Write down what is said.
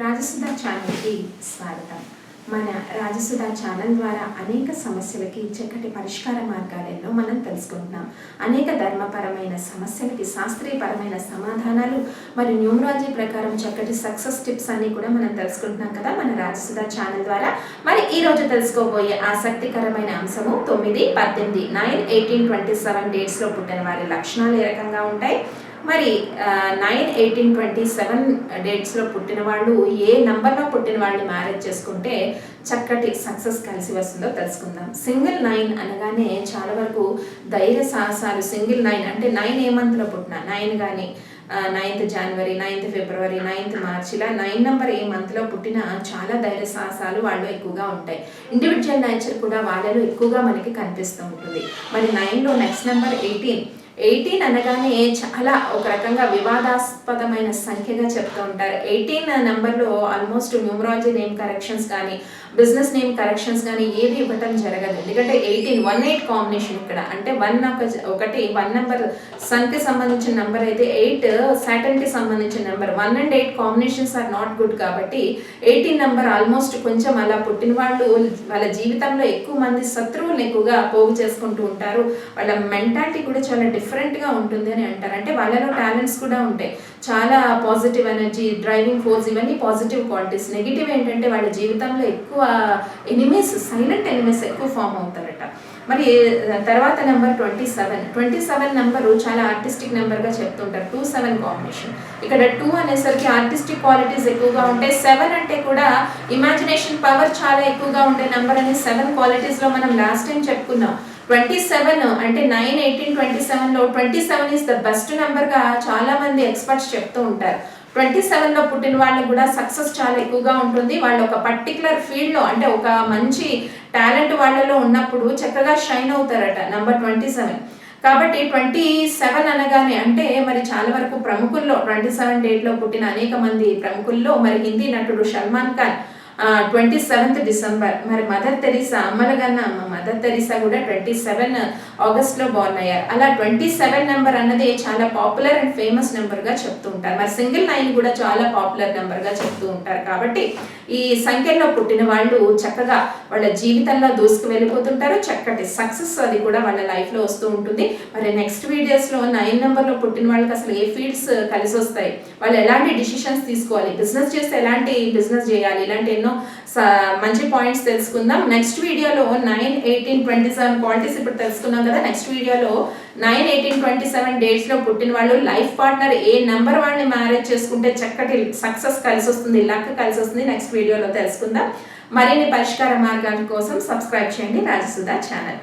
రాజసుధ ఛానల్కి స్వాగతం. మన రాజసుధ ఛానల్ ద్వారా అనేక సమస్యలకి చక్కటి పరిష్కార మార్గాలలో మనం తెలుసుకుంటున్నాం. అనేక ధర్మపరమైన సమస్యలకి శాస్త్రీయపరమైన సమాధానాలు మరి న్యూమరాలజీ ప్రకారం చక్కటి సక్సెస్ టిప్స్ అన్ని కూడా మనం తెలుసుకుంటున్నాం కదా మన రాజసుధ ఛానల్ ద్వారా. మరి ఈ రోజు తెలుసుకోబోయే ఆసక్తికరమైన అంశము తొమ్మిది పద్దెనిమిది నైన్ ఎయిటీన్ ట్వంటీ సెవెన్ డేట్స్లో పుట్టిన వారి లక్షణాలు ఏ రకంగా ఉంటాయి? మరి నైన్ ఎయిటీన్ ట్వంటీ సెవెన్ డేట్స్లో పుట్టిన వాళ్ళు ఏ నంబర్లో పుట్టిన వాళ్ళని మ్యారేజ్ చేసుకుంటే చక్కటి సక్సెస్ కలిసి వస్తుందో తెలుసుకుందాం. సింగిల్ నైన్ అనగానే చాలా వరకు ధైర్య సాహసాలు. సింగిల్ నైన్ అంటే నైన్ ఏ మంత్లో పుట్టిన నైన్ కానీ ninth January ninth February ninth March ఇలా నైన్ నెంబర్ ఏ మంత్లో పుట్టిన చాలా ధైర్య సాహసాలు వాళ్ళు ఎక్కువగా ఉంటాయి. ఇండివిజువల్ నేచర్ కూడా వాళ్ళలో ఎక్కువగా మనకి కనిపిస్తూ ఉంటుంది. మరి నైన్లో నెక్స్ట్ నెంబర్ ఎయిటీన్ ఎయిటీన్ అనగానే చాలా ఒక రకంగా వివాదాస్పదమైన సంఖ్యగా చెప్తూ ఉంటారు. ఎయిటీన్ నెంబర్లో ఆల్మోస్ట్ న్యూమరాలజీ నేమ్ కరెక్షన్స్ కానీ బిజినెస్ నేమ్ కరెక్షన్స్ కానీ ఏది ఇవ్వటం జరగదు. ఎందుకంటే ఎయిటీన్ వన్ ఎయిట్ కాంబినేషన్ ఇక్కడ. అంటే వన్ ఒక ఒకటి వన్ నెంబర్ సన్కి సంబంధించిన నెంబర్ అయితే ఎయిట్ సాటర్న్కి సంబంధించిన number one and eight combinations are not good కాబట్టి ఎయిటీన్ నెంబర్ ఆల్మోస్ట్ కొంచెం అలా పుట్టిన వాళ్ళు వాళ్ళ జీవితంలో ఎక్కువ మంది శత్రువులు ఎక్కువగా పోగు చేసుకుంటూ ఉంటారు. వాళ్ళ మెంటాలిటీ కూడా చాలా డిఫరెంట్గా ఉంటుంది అని అంటారు. అంటే వాళ్ళలో టాలెంట్స్ కూడా ఉంటాయి. చాలా పాజిటివ్ ఎనర్జీ డ్రైవింగ్ ఫోర్స్ ఇవన్నీ పాజిటివ్ క్వాలిటీస్. నెగిటివ్ ఏంటంటే వాళ్ళ జీవితంలో ఎక్కువ ఎనిమీస్ సైలెంట్ ఎనిమీస్ ఎక్కువ ఫామ్ అవుతారట. మరి తర్వాత number twenty seven. Twenty seven number చాలా ఆర్టిస్టిక్ నెంబర్గా చెప్తుంటారు. Two seven combination. ఇక్కడ టూ అనేసరికి ఆర్టిస్టిక్ క్వాలిటీస్ ఎక్కువగా ఉంటాయి. సెవెన్ అంటే కూడా ఇమాజినేషన్ పవర్ చాలా ఎక్కువగా ఉండే నెంబర్ అనే సెవెన్ క్వాలిటీస్లో మనం లాస్ట్ టైం చెప్పుకున్నాం. ట్వంటీ సెవెన్ అంటే నైన్ ఎయిటీన్ ట్వంటీ సెవెన్లో twenty seven is the best నెంబర్గా చాలా మంది ఎక్స్పర్ట్స్ చెప్తూ ఉంటారు. ట్వంటీ సెవెన్లో పుట్టిన వాళ్ళకు కూడా సక్సెస్ చాలా ఎక్కువగా ఉంటుంది. వాళ్ళు ఒక పర్టికులర్ ఫీల్డ్లో అంటే ఒక మంచి టాలెంట్ వాళ్ళలో ఉన్నప్పుడు చక్కగా షైన్ అవుతారట నెంబర్ ట్వంటీ సెవెన్ కాబట్టి ట్వంటీ సెవెన్ అనగానే అంటే మరి చాలా వరకు ప్రముఖుల్లో ట్వంటీ సెవెన్ డేట్లో పుట్టిన అనేక మంది ప్రముఖుల్లో మరి హిందీ నటుడు Salman Khan twenty seventh December మరి మదర్ తెరీసా అమ్మలగన్న అమ్మ మదర్ తెరీసా కూడా ట్వంటీ సెవెన్ ఆగస్ట్లో బోర్న్ అయ్యారు. అలా ట్వంటీ సెవెన్ నెంబర్ అన్నది చాలా పాపులర్ అండ్ ఫేమస్ నెంబర్గా చెప్తూ ఉంటారు. మరి సింగిల్ నైన్ కూడా చాలా పాపులర్ నెంబర్గా చెప్తూ ఉంటారు. కాబట్టి ఈ సంఖ్యలో పుట్టిన వాళ్ళు చక్కగా వాళ్ళ జీవితంలో దూసుకు వెళ్ళిపోతుంటారు. చక్కటి సక్సెస్ అది కూడా వాళ్ళ లైఫ్లో వస్తూ ఉంటుంది. మరి నెక్స్ట్ వీడియోస్లో నైన్ నెంబర్లో పుట్టిన వాళ్ళకి అసలు ఏ ఫీల్డ్స్ కలిసి వస్తాయి? వాళ్ళు ఎలాంటి డిసిషన్స్ తీసుకోవాలి? బిజినెస్ చేస్తే ఎలాంటి బిజినెస్ చేయాలి? ఇలాంటి ఎన్నో మంచి పాయింట్స్ తెలుసుకుందాం. నెక్స్ట్ వీడియోలో nine eighteen twenty seven qualities ఇప్పుడు తెలుసుకున్నాం కదా. నెక్స్ట్ వీడియోలో నైన్ ఎయిటీన్ ట్వంటీ సెవెన్ డేట్స్లో పుట్టిన వాళ్ళు లైఫ్ పార్ట్నర్ ఏ నెంబర్ వాళ్ళని మ్యారేజ్ చేసుకుంటే చక్కటి సక్సెస్ కలిసి వస్తుంది లక్ కలిసి వస్తుంది. నెక్స్ట్ వీడియోలో తెలుసుకుందాం. మరిన్ని పరిష్కార మార్గాల కోసం సబ్స్క్రైబ్ చేయండి రాజసుధా ఛానల్.